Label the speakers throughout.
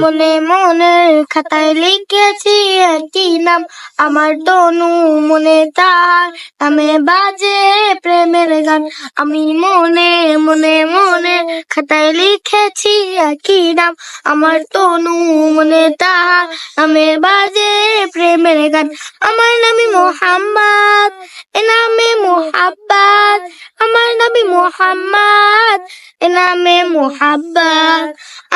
Speaker 1: মনে মনের খাতায় লিখেছি একই নাম। আমার তনু মনে তার নামে বাজে প্রেমের গান। আমি মনে মনে মনে খাতায় লিখেছি একই নাম। আমার তনু মনে তার নামে বাজে প্রেমের গান। আমার নামি মোহাম্মদ, এ নামে আমার নবী মোহাম্মদ নামে মোহাব্বাত।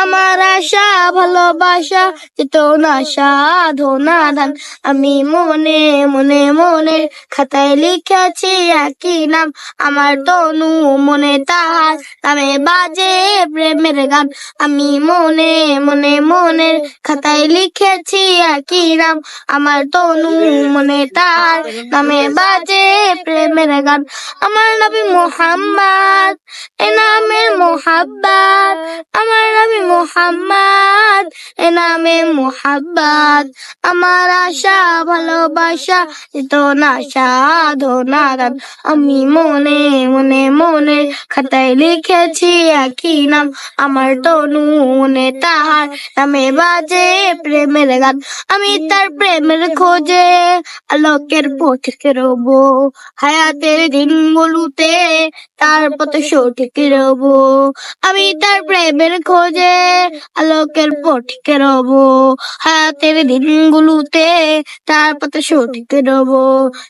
Speaker 1: আমার আশা, ভালোবাসা, যেত চেতনা সাধনা ধান আমি মনে মনে মনে খাতায় লিখেছি একই নাম। আমার তনু মনে তাহার নামে বাজে প্রেমের গান। আমি মনে মনে মনে খাতায় লিখেছি একই নাম। আমার তনু মনে তাহার নামে বাজে গান আমার নবী মোহাম্মদ এ নামে মোহাব্বাত। আমার নবী মোহাম্মদ। এ নামে মোহাব্বাত আমার আশা, ভালোবাসা, চেতনা, সাধনা গান আমি মনে মনে মনে খাতায় লিখেছি একই নাম। আমার তনু মনে তাহার নামে বাজে প্রেমের গান। আমি তার প্রেমের খোঁজে, আলোকের পথে রব। হায়াতের দিনগুলোতে তার পথে সঠিক রব। আমি তার প্রেমের খোঁজে, আলোকের পথে রব হায়াতের দিনগুলোতে তার পথে সঠিক রব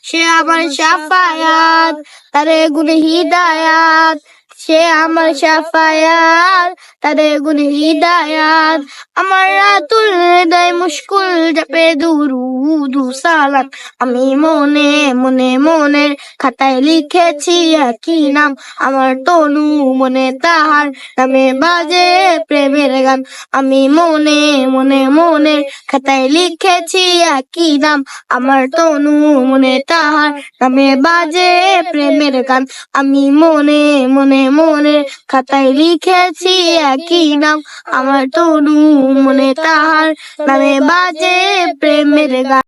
Speaker 1: সে আমার সাফায়াত তারে গুনে হিদায়াত। সে আমার সাফায়াত তারে গুনে হিদায়াত। আমার রাতুল হৃদয় মুশকুল যাপে দুরুদু সালাত। আমি মনে মনে মনের খাতায় লিখেছি একই নাম। আমার তনু মনে তাহার নামে বাজে প্রেমের গান। আমি মনে মনে মনে খাতায় লিখেছি একই নাম। আমার তনু মনে তাহার নামে বাজে প্রেমের গান। আমি মনে মনে মনে খাতায় লিখেছি একই নাম। আমার তনু মনে তাহার নামে বাজে প্রেমের গান।